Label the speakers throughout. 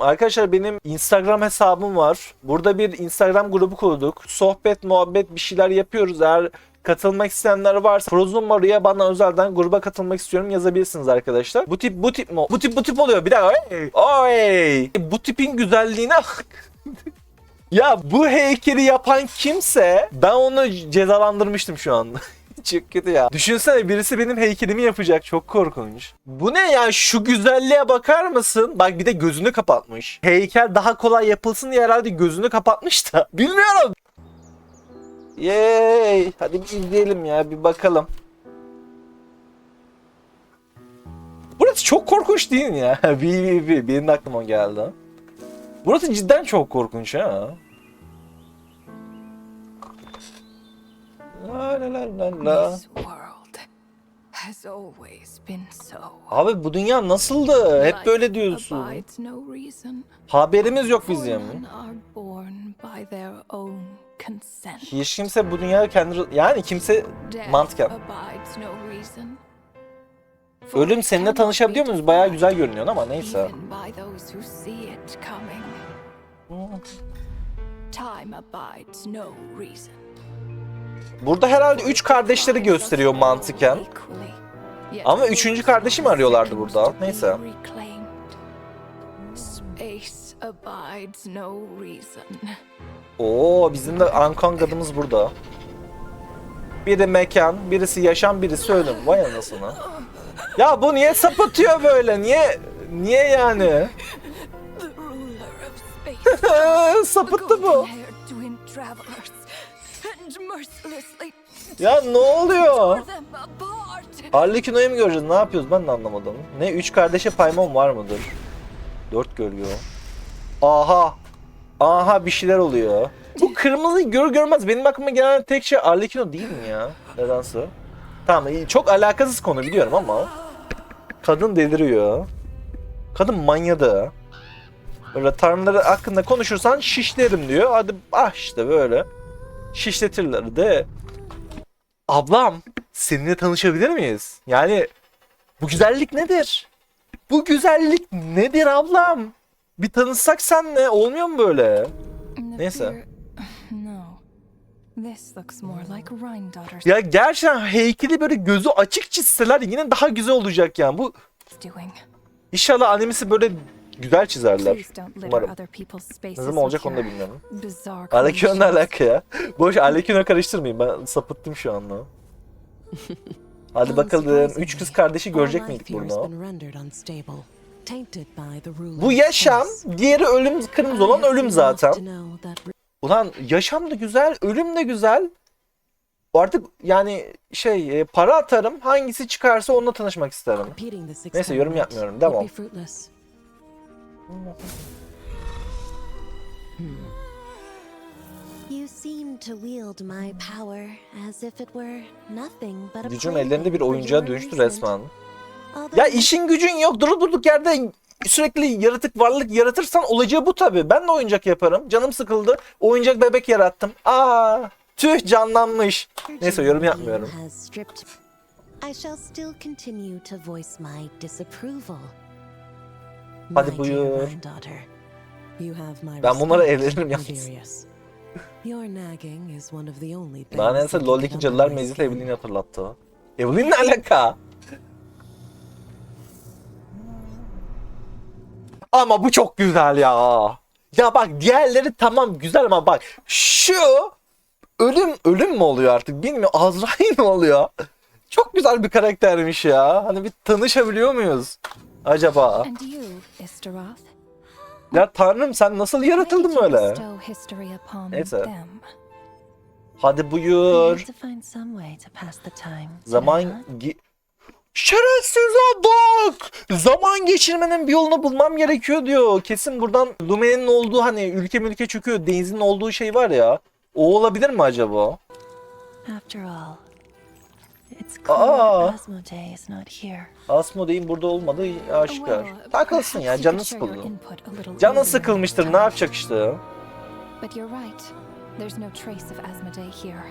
Speaker 1: Arkadaşlar benim Instagram hesabım var. Burada bir Instagram grubu kurduk. Sohbet, muhabbet bir şeyler yapıyoruz. Eğer katılmak isteyenler varsa Frozen Mario'ya bana özelden gruba katılmak istiyorum yazabilirsiniz arkadaşlar. Bu tip bu tip mi? Bu tip bu tip oluyor. Bir dakika. Oy! Bu tipin güzelliğine ya bu heykeli yapan kimse ben onu cezalandırmıştım şu anda. Çok kötü ya. Düşünsene birisi benim heykelimi yapacak. Çok korkunç. Bu ne ya? Şu güzelliğe bakar mısın? Bak bir de gözünü kapatmış. Heykel daha kolay yapılsın diye herhalde gözünü kapatmış da. Bilmiyorum. Yay! Hadi bir izleyelim ya bir bakalım. Burası çok korkunç değil mi ya? bir, bir, bir. Benim de aklıma geldi. Burası cidden çok korkunç ha. La la la la la. Abi bu dünya nasıldı? Hep böyle diyorsun. Haberimiz yok bizim. Hiç kimse bu dünyayı kendi... Yani kimse
Speaker 2: reason. For
Speaker 1: Ölüm seninle tanışabiliyor muyuz? Bayağı güzel görünüyor ama neyse.
Speaker 2: Coming. Time abides no reason.
Speaker 1: Burada herhalde üç kardeşleri gösteriyor mantıken. Ama üçüncü kardeşi mi arıyorlardı burada? Neyse. Oo bizim de Ankang adımız burada. Biri mekan, birisi yaşam, birisi ölüm. Vay anasını. Ya bu niye sapıtıyor böyle? Niye niye yani? Sapıttı bu. Ya ne oluyor?
Speaker 2: apart.
Speaker 1: Harlequino'yu mu göreceğiz? Ne yapıyoruz? Ben de anlamadım. Ne? Üç kardeşe paymon var mıdır? Dört görüyor. Aha! Aha bir şeyler oluyor. Bu kırmızıyı gör görmez. Benim aklıma gelen tek şey Arlecchino değil mi ya? Nedense. Tamam çok alakasız konu biliyorum ama. Kadın deliriyor. Kadın manyadı. Böyle tanrıları hakkında konuşursan şişlerim diyor. Hadi ah işte böyle. Şişletirler de. Ablam seninle tanışabilir miyiz? Yani bu güzellik nedir? Bu güzellik nedir ablam? Bir tanışsak senle olmuyor mu böyle? Neyse. Ya gerçekten heykeli böyle gözü açık çizseler yine daha güzel olacak yani. Bu inşallah animesi böyle güzel çizerler. Umarım. Ne zaman olacak onu da bilmiyorum.
Speaker 2: Creations.
Speaker 1: alaka ya? Boş Arlecchino karıştırmayın ben sapıttım şu anda. Hadi bakalım. Üç kız kardeşi görecek miydik burada? Bu yaşam, diğeri ölüm, kırmızı olan ölüm zaten. Ulan yaşam da güzel, ölüm de güzel. Artık yani şey e, para atarım hangisi çıkarsa onunla tanışmak isterim.
Speaker 3: Neyse yorum yapmıyorum. Devam.
Speaker 4: You seem to wield my power as if it were nothing but a
Speaker 1: Gücüm ellerinde bir
Speaker 4: your
Speaker 1: dönüştü resmen. Ya işin gücün yok durup durduk yerde sürekli yaratık varlık yaratırsan olacağı bu tabi. Ben de oyuncak yaparım. Canım sıkıldı. Oyuncak bebek yarattım. Aa, tüh canlanmış. Neyse yorum yapmıyorum.
Speaker 4: I shall still continue to voice my disapproval.
Speaker 1: Hadi buyur. Ben bunlara evlenirim yalnız. Bana neyse LoL'deki cadılar mezit Evelyn'i hatırlattı. Evelyn ne alaka? Ama bu çok güzel ya. Ya bak diğerleri tamam güzel ama bak şu ölüm ölüm mü oluyor artık bilmiyorum. Azrail mi oluyor? Çok güzel bir karaktermiş ya. Hani bir tanışabiliyor muyuz? Acaba? Ya tanrım sen nasıl yaratıldın böyle? Neyse. Hadi buyur. Zaman
Speaker 4: not?
Speaker 1: ge- Şerefsize bak! Zaman geçirmenin bir yolunu bulmam gerekiyor diyor. Kesin buradan Lumen'in olduğu hani ülke mülke çöküyor. Deniz'in olduğu şey var ya. O olabilir mi acaba?
Speaker 4: After all,
Speaker 1: Aa.
Speaker 4: clear Asmodee is not here.
Speaker 1: Asmodee'in burada olmadığı aşikar. Takılsın ya canı sıkıldı. Canı sıkılmıştır ne yapacak işte.
Speaker 2: But you're right. There's no trace of Asmodee here.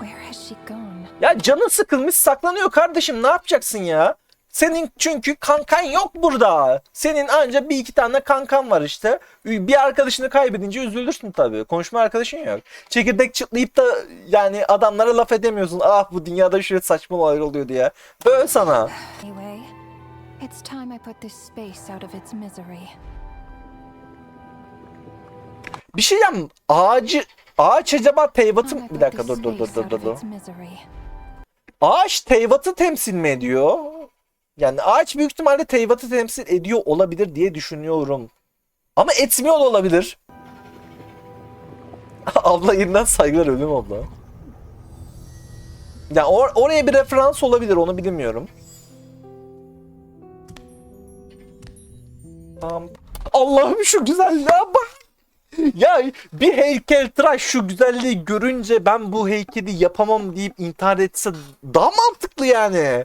Speaker 2: Where has she gone?
Speaker 1: ya canı sıkılmış saklanıyor kardeşim ne yapacaksın ya? Senin çünkü kankan yok burada. Senin ancak bir iki tane kankan var işte. Bir arkadaşını kaybedince üzülürsün tabii. Konuşma arkadaşın yok. Çekirdek çıtlayıp da yani adamlara laf edemiyorsun. Ah bu dünyada şöyle saçma olaylar oluyor diye. Böyle sana.
Speaker 2: Anyway, it's time I put this space out of its misery.
Speaker 1: Bir şey diyeyim. Ağacı Ağaç acaba Teyvat'ı
Speaker 2: Time I
Speaker 1: bir dakika dur dur dur dur dur. Ağaç Teyvat'ı temsil mi ediyor? Yani ağaç büyük ihtimalle Teyvat'ı temsil ediyor olabilir diye düşünüyorum. Ama etmiyor da olabilir. abla yeniden saygılar ölüm abla. Ya or- oraya bir referans olabilir onu bilmiyorum. Allah'ım şu güzelliğe bak. Ya bir heykeltıraş şu güzelliği görünce ben bu heykeli yapamam deyip intihar etse daha mantıklı yani.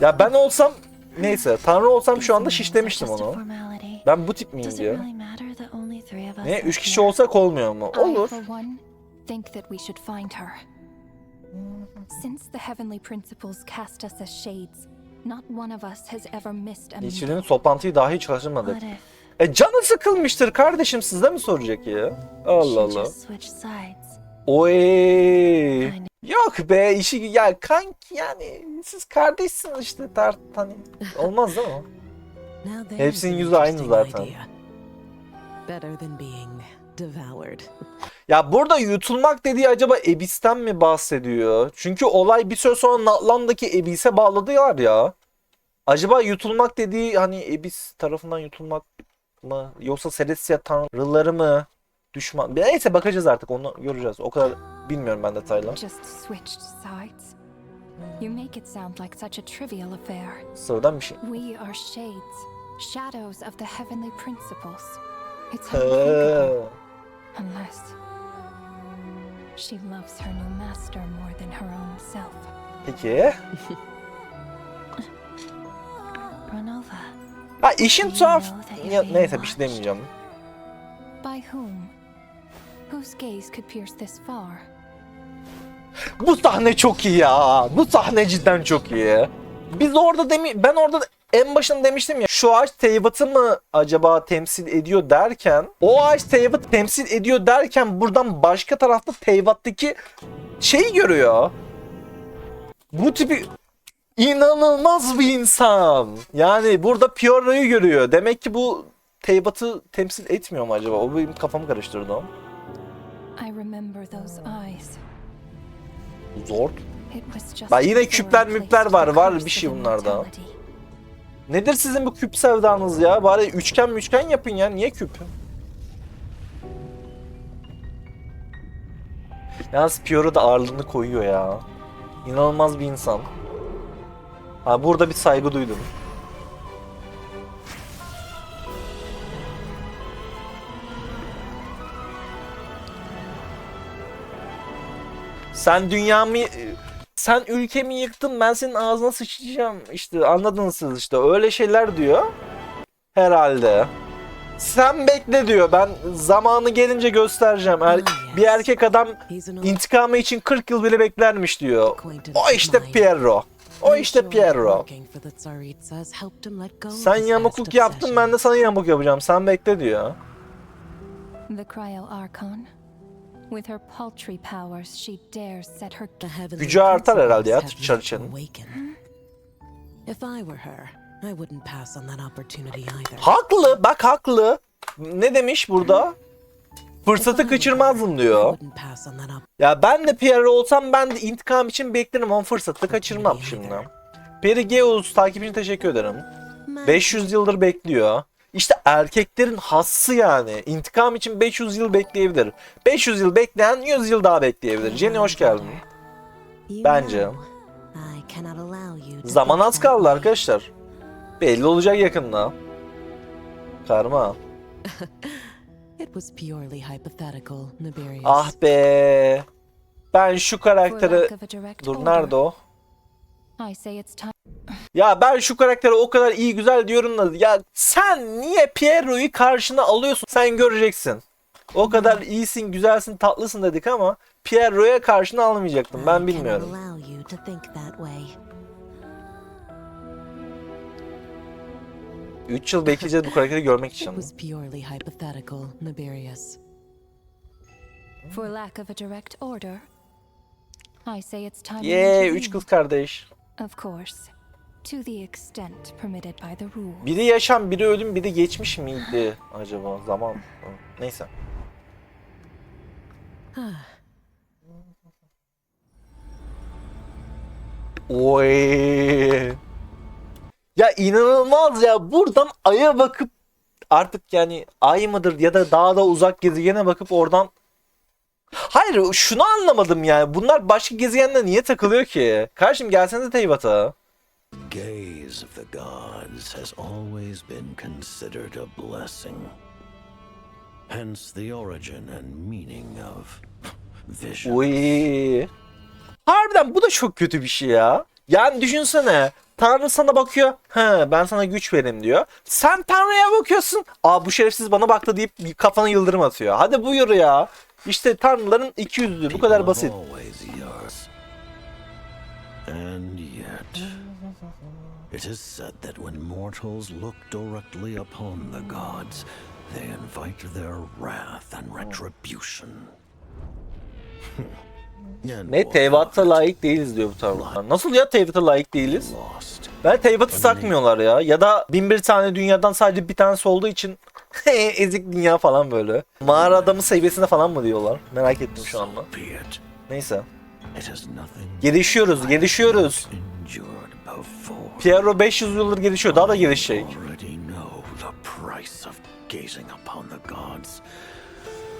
Speaker 1: Ya ben olsam neyse tanrı olsam şu anda şişlemiştim onu. Ben bu tip miyim diye. Ne üç kişi olsak olmuyor mu? Olur.
Speaker 2: Since the heavenly principles cast us as shades, not one of us has ever missed a meeting.
Speaker 1: Yeşil'in toplantıyı dahi çalışmadık. E canı sıkılmıştır kardeşim sizde mi soracak ya? Allah Allah. Oy. Yok be işi ya kanki yani siz kardeşsiniz işte tart hani olmaz değil mi? Hepsinin yüzü aynı zaten. Ya burada yutulmak dediği acaba Ebis'ten mi bahsediyor? Çünkü olay bir süre sonra Natlan'daki Ebis'e bağladılar ya. Acaba yutulmak dediği hani Ebis tarafından yutulmak mı? Yoksa Celestia tanrıları mı? Düşman. Neyse bakacağız artık onu göreceğiz. O kadar bilmiyorum ben detaylı.
Speaker 2: Just switched sides. You make it sound like such a trivial affair.
Speaker 1: Sıradan bir şey.
Speaker 2: We are shades, shadows of the heavenly principles. It's unthinkable, unless she loves her new master more than her own self.
Speaker 1: Peki. Ha işin tuhaf. Ya, neyse bir şey demeyeceğim.
Speaker 2: By whom? Whose gaze could pierce this far?
Speaker 1: Bu sahne çok iyi ya. Bu sahne cidden çok iyi. Biz orada demi ben orada en başında demiştim ya şu ağaç Teyvat'ı mı acaba temsil ediyor derken o ağaç Teyvat'ı temsil ediyor derken buradan başka tarafta Teyvat'taki şeyi görüyor. Bu tipi inanılmaz bir insan. Yani burada Piora'yı görüyor. Demek ki bu Teyvat'ı temsil etmiyor mu acaba? O benim kafamı karıştırdı o. Zor. Bak yine küpler müpler var, var bir şey bunlarda. Nedir sizin bu küp sevdanız ya? Bari üçgen üçgen yapın ya. Niye küp? Yalnız Piero da ağırlığını koyuyor ya. İnanılmaz bir insan. Ha burada bir saygı duydum. Sen dünyamı sen ülkemi yıktın ben senin ağzına sıçacağım işte anladınız siz işte öyle şeyler diyor herhalde. Sen bekle diyor ben zamanı gelince göstereceğim. Er- bir erkek adam intikamı için 40 yıl bile beklermiş diyor. O işte
Speaker 3: mine.
Speaker 1: O işte Piero. Sen yamukluk yaptın ben de sana yamuk yapacağım. Sen bekle diyor. Gücü artar herhalde ya,
Speaker 3: either.
Speaker 1: Haklı bak haklı. Ne demiş burada? Fırsatı kaçırmazdım diyor. Ya ben de Pierre olsam ben de intikam için beklerim ama fırsatı kaçırmam şimdi. Perigeus takip için teşekkür ederim.
Speaker 4: My
Speaker 1: 500 yıldır bekliyor. İşte erkeklerin hassı yani. İntikam için 500 yıl bekleyebilir. 500 yıl bekleyen 100 yıl daha bekleyebilir. Jenny hoş geldin. Bence. Zaman az kaldı arkadaşlar. Belli olacak yakında. Karma.
Speaker 3: It was purely hypothetical, Nibirius.
Speaker 1: Ah be. Ben şu karakteri... Dur nerede o? Ya ben şu karaktere o kadar iyi güzel diyorum da ya sen niye Piero'yu karşına alıyorsun? Sen göreceksin. O kadar iyisin, güzelsin, tatlısın dedik ama Piero'ya karşına almayacaktım. Ben bilmiyorum. 3 yıl bekleyeceğiz bu karakteri görmek
Speaker 3: It
Speaker 1: için.
Speaker 3: was purely hypothetical, Nibirius.
Speaker 2: For lack of a direct order, I say it's time
Speaker 1: 3
Speaker 2: intervene.
Speaker 1: kız kardeş.
Speaker 2: Of course, to the extent permitted by the rules.
Speaker 1: Biri yaşam, biri ölüm, biri geçmiş miydi acaba zaman? Neyse. Oy. Ya inanılmaz ya. Buradan aya bakıp artık yani ay mıdır ya da daha da uzak gezegene bakıp oradan Hayır şunu anlamadım yani. Bunlar başka gezegende niye takılıyor ki? Karşım gelsenize Teyvat'a.
Speaker 5: gaze of the gods has always been considered a blessing. Hence the origin and meaning of vision.
Speaker 1: Uy. Harbiden bu da çok kötü bir şey ya. Yani düşünsene. Tanrı sana bakıyor. He ben sana güç vereyim diyor. Sen Tanrı'ya bakıyorsun. Aa bu şerefsiz bana baktı deyip kafana yıldırım atıyor. Hadi buyur ya. İşte tanrıların iki yüzlü. Bu kadar basit.
Speaker 5: And yet, it is said that when mortals look directly upon the gods, they invite their wrath and retribution. And
Speaker 1: Ne
Speaker 5: it
Speaker 1: layık değiliz diyor bu tanrılar. Nasıl ya Teyvat'a layık değiliz? Ben Teyvat'ı sakmıyorlar ya. Ya da bin bir tane dünyadan sadece bir tanesi olduğu için ezik dünya falan böyle. Mağara adamı seviyesinde falan mı diyorlar? Merak ettim şu anda. Neyse. Gelişiyoruz, gelişiyoruz. Piero 500 yıldır gelişiyor. Daha da gelişecek.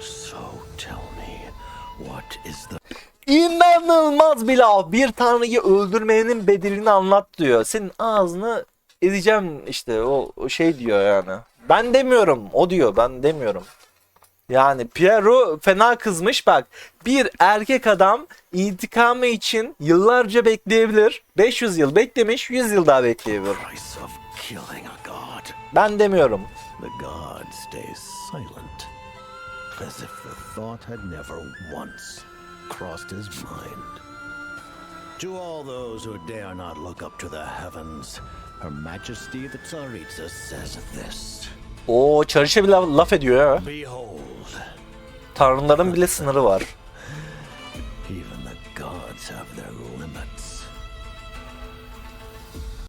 Speaker 5: So tell me, what is the
Speaker 1: İnanılmaz bir laf. Bir tanrıyı öldürmenin bedelini anlat diyor. Senin ağzını edeceğim işte o, o şey diyor yani. Ben demiyorum. O diyor. Ben demiyorum. Yani Piero fena kızmış bak. Bir erkek adam intikamı için yıllarca bekleyebilir. 500 yıl beklemiş, 100 yıl daha bekleyebilir. Ben demiyorum.
Speaker 5: The god stays silent, as if the thought had never once crossed his mind. To all those who dare not look up to the heavens, Her Majesty the Tsaritsa says this.
Speaker 1: O çarışa bir laf, ediyor ya.
Speaker 5: Behold,
Speaker 1: Tanrıların bile sınırı var.
Speaker 5: even the gods have